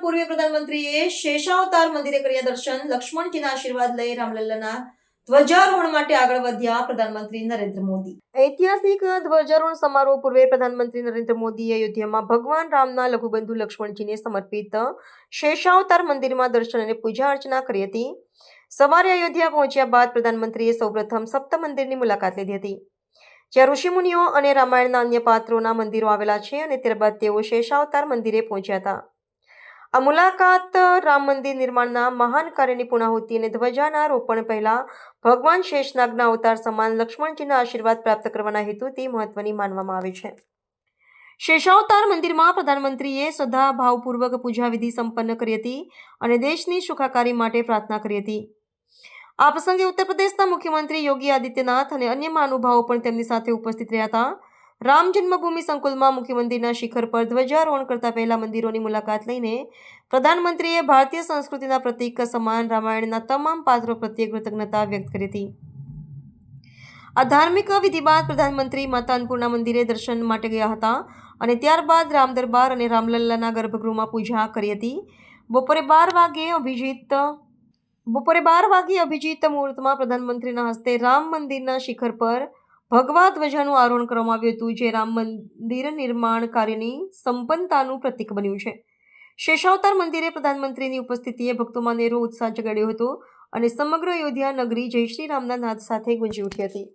પૂર્વે પ્રધાનમંત્રીએ શેષાવતાર મંદિરે કર્યા દર્શન, લક્ષ્મણજીના આશીર્વાદ લઈ રામલલ્લાના ધ્વજારોહણ માટે આગળ વધ્યા પ્રધાનમંત્રી નરેન્દ્ર મોદી. ઐતિહાસિક ધ્વજારોહણ સમારોહ પૂર્વે પ્રધાનમંત્રી નરેન્દ્ર મોદીએ અયોધ્યામાં ભગવાન રામના લઘુબંધુ લક્ષ્મણજીને સમર્પિત શેષાવતાર મંદિરમાં દર્શન અને પૂજા અર્ચના કરી હતી. સવારે અયોધ્યા પહોંચ્યા બાદ પ્રધાનમંત્રીએ સૌપ્રથમ સપ્ત મંદિરની મુલાકાત લીધી હતી. જ્યાં ઋષિમુનિઓ અને રામાયણના અન્ય પાત્રોના મંદિરો આવેલા છે અને ત્યારબાદ તેઓ શેષાવતાર મંદિરે પહોંચ્યા હતા. આ મુલાકાત રામ મંદિર નિર્માણના મહાન કાર્યની પૂર્ણાહુતિ અને ધ્વજાના રોપણ પહેલા ભગવાન શેષનાગના અવતાર સમાન લક્ષ્મણજીના આશીર્વાદ પ્રાપ્ત કરવાના હેતુથી મહત્વની માનવામાં આવે છે. શેષાવતાર મંદિરમાં પ્રધાનમંત્રીએ શ્રદ્ધા ભાવપૂર્વક પૂજા વિધિ સંપન્ન કરી હતી અને દેશની સુખાકારી માટે પ્રાર્થના કરી હતી. આ પ્રસંગે ઉત્તર પ્રદેશના મુખ્યમંત્રી યોગી આદિત્યનાથ અને અન્ય મહાનુભાવો પણ તેમની સાથે ઉપસ્થિત રહ્યા હતા. રામ જન્મભૂમિ સંકુલમાં મુખ્યમંત્રીના શિખર પર ધ્વજારોહણ કરતા પહેલા મંદિરોની મુલાકાત લઈને પ્રધાનમંત્રીએ ભારતીય સંસ્કૃતિના પ્રતીક સમાન રામાયણના તમામ પાત્રો પ્રત્યે કૃતજ્ઞતા વ્યક્ત કરી હતી. આ ધાર્મિક વિધિ બાદ પ્રધાનમંત્રી માતા અન્નપૂર્ણા મંદિરે દર્શન માટે ગયા હતા અને ત્યારબાદ રામ દરબાર અને રામલલ્લાના ગર્ભગૃહમાં પૂજા કરી હતી. બપોરે બાર વાગે અભિજીત બપોરે બાર વાગે અભિજીત મુહૂર્તમાં પ્રધાનમંત્રીના હસ્તે રામ મંદિરના શિખર પર ભગવા ધ્વજાનું આરોહણ કરવામાં આવ્યું હતું, જે રામ મંદિર નિર્માણ કાર્યની સંપન્નતાનું પ્રતીક બન્યું છે. શેષાવતાર મંદિરે પ્રધાનમંત્રીની ઉપસ્થિતિએ ભક્તોમાં નેરો ઉત્સાહ જગાડ્યો હતો અને સમગ્ર અયોધ્યા નગરી જય શ્રી રામના નાદ સાથે ગુંજી ઉઠી હતી.